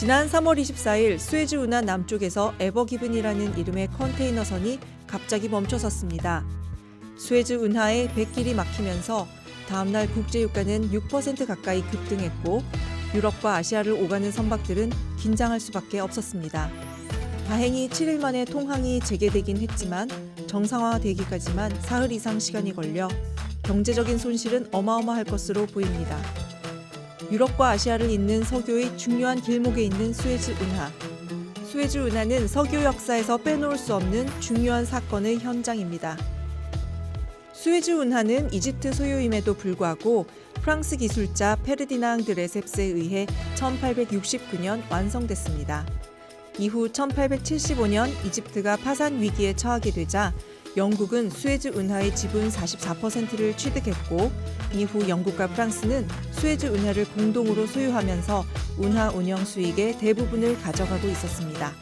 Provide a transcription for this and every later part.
지난 3월 24일 스웨즈 운하 남쪽에서 에버기븐이라는 이름의 컨테이너선이 갑자기 멈춰섰습니다. 스웨즈 운하의 백길이 막히면서 다음날 국제 유가는 6% 가까이 급등했고 유럽과 아시아를 오가는 선박들은 긴장할 수밖에 없었습니다. 다행히 7일 만에 통항이 재개되긴 했지만 정상화되기까지만 사흘 이상 시간이 걸려 경제적인 손실은 어마어마할 것으로 보입니다. 유럽과 아시아를 잇는 석유의 중요한 길목에 있는 스웨즈 운하. 스웨즈 운하는 석유 역사에서 빼놓을 수 없는 중요한 사건의 현장입니다. 스웨즈 운하는 이집트 소유임에도 불구하고 프랑스 기술자 페르디낭 드 레셉스에 의해 1869년 완성됐습니다. 이후 1875년 이집트가 파산 위기에 처하게 되자 영국은 스웨즈 운하의 지분 44%를 취득했고 이후 영국과 프랑스는 스웨즈 운하를 공동으로 소유하면서 운하 운영 수익의 대부분을 가져가고 있었습니다.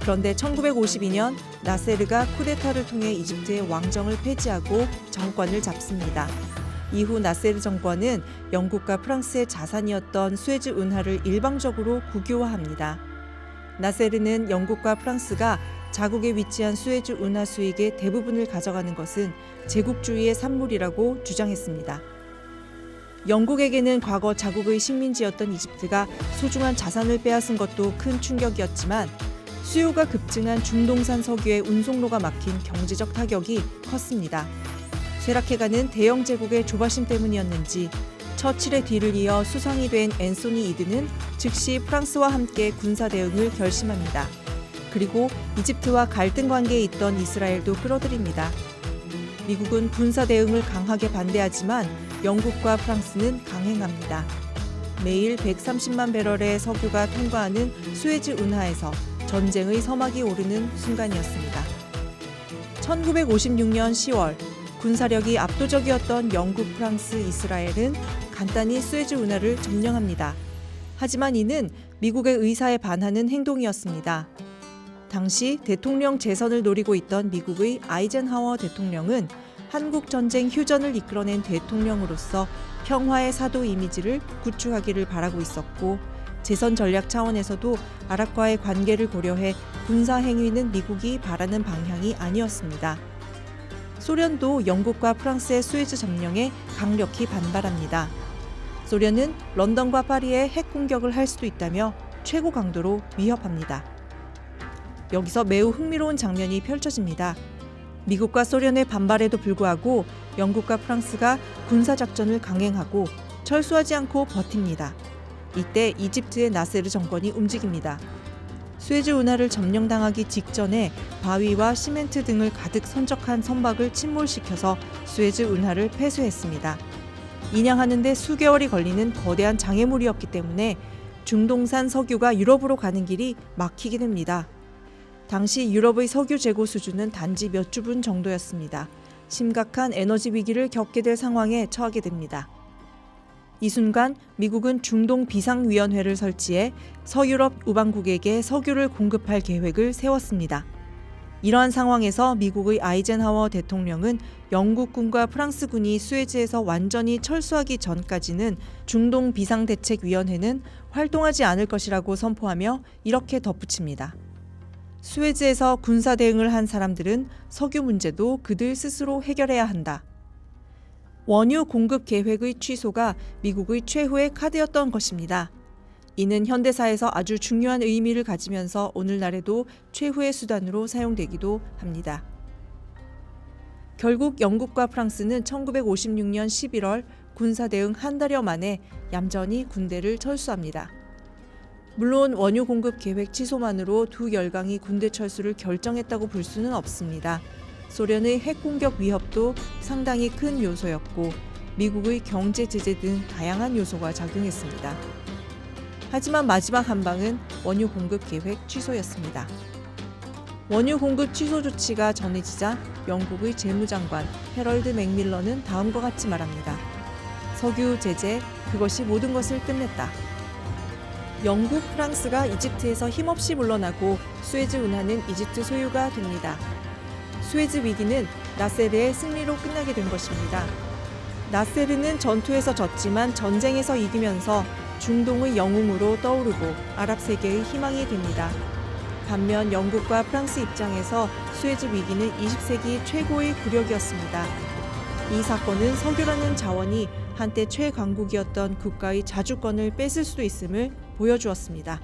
그런데 1952년 나세르가 쿠데타를 통해 이집트의 왕정을 폐지하고 정권을 잡습니다. 이후 나세르 정권은 영국과 프랑스의 자산이었던 스웨즈 운하를 일방적으로 국유화합니다. 나세르는 영국과 프랑스가 자국에 위치한 스웨즈 운하 수익의 대부분을 가져가는 것은 제국주의의 산물이라고 주장했습니다. 영국에게는 과거 자국의 식민지였던 이집트가 소중한 자산을 빼앗은 것도 큰 충격이었지만 수요가 급증한 중동산 석유의 운송로가 막힌 경제적 타격이 컸습니다. 쇠락해가는 대영 제국의 조바심 때문이었는지 처칠의 뒤를 이어 수상이 된 앤소니 이드는 즉시 프랑스와 함께 군사 대응을 결심합니다. 그리고 이집트와 갈등 관계에 있던 이스라엘도 끌어들입니다. 미국은 군사 대응을 강하게 반대하지만 영국과 프랑스는 강행합니다. 매일 130만 배럴의 석유가 통과하는 스웨즈 운하에서 전쟁의 서막이 오르는 순간이었습니다. 1956년 10월 군사력이 압도적이었던 영국, 프랑스, 이스라엘은 간단히 스웨즈 운하를 점령합니다. 하지만 이는 미국의 의사에 반하는 행동이었습니다. 당시 대통령 재선을 노리고 있던 미국의 아이젠하워 대통령은 한국 전쟁 휴전을 이끌어낸 대통령으로서 평화의 사도 이미지를 구축하기를 바라고 있었고 재선 전략 차원에서도 아랍과의 관계를 고려해 군사 행위는 미국이 바라는 방향이 아니었습니다. 소련도 영국과 프랑스의 스웨즈 점령에 강력히 반발합니다. 소련은 런던과 파리에 핵 공격을 할 수도 있다며 최고 강도로 위협합니다. 여기서 매우 흥미로운 장면이 펼쳐집니다. 미국과 소련의 반발에도 불구하고 영국과 프랑스가 군사 작전을 강행하고 철수하지 않고 버팁니다. 이때 이집트의 나세르 정권이 움직입니다. 스웨즈 운하를 점령당하기 직전에 바위와 시멘트 등을 가득 선적한 선박을 침몰시켜서 스웨즈 운하를 폐쇄했습니다. 인양하는데 수개월이 걸리는 거대한 장애물이었기 때문에 중동산 석유가 유럽으로 가는 길이 막히게 됩니다. 당시 유럽의 석유 재고 수준은 단지 몇 주분 정도였습니다. 심각한 에너지 위기를 겪게 될 상황에 처하게 됩니다. 이 순간 미국은 중동 비상위원회를 설치해 서유럽 우방국에게 석유를 공급할 계획을 세웠습니다. 이러한 상황에서 미국의 아이젠하워 대통령은 영국군과 프랑스군이 스웨즈에서 완전히 철수하기 전까지는 중동 비상대책위원회는 활동하지 않을 것이라고 선포하며 이렇게 덧붙입니다. 스웨즈에서 군사 대응을 한 사람들은 석유 문제도 그들 스스로 해결해야 한다. 원유 공급 계획의 취소가 미국의 최후의 카드였던 것입니다. 이는 현대사에서 아주 중요한 의미를 가지면서 오늘날에도 최후의 수단으로 사용되기도 합니다. 결국 영국과 프랑스는 1956년 11월 군사 대응 한 달여 만에 얌전히 군대를 철수합니다. 물론 원유 공급 계획 취소만으로 두 열강이 군대 철수를 결정했다고 볼 수는 없습니다. 소련의 핵 공격 위협도 상당히 큰 요소였고 미국의 경제 제재 등 다양한 요소가 작용했습니다. 하지만 마지막 한 방은 원유 공급 계획 취소였습니다. 원유 공급 취소 조치가 전해지자 영국의 재무장관 헤럴드 맥밀런은 다음과 같이 말합니다. 석유 제재 그것이 모든 것을 끝냈다. 영국, 프랑스가 이집트에서 힘없이 물러나고 스웨즈 운하는 이집트 소유가 됩니다. 스웨즈 위기는 나세르의 승리로 끝나게 된 것입니다. 나세르는 전투에서 졌지만 전쟁에서 이기면서 중동의 영웅으로 떠오르고 아랍 세계의 희망이 됩니다. 반면 영국과 프랑스 입장에서 수에즈 위기는 20세기 최고의 굴욕이었습니다. 이 사건은 석유라는 자원이 한때 최강국이었던 국가의 자주권을 뺏을 수도 있음을 보여주었습니다.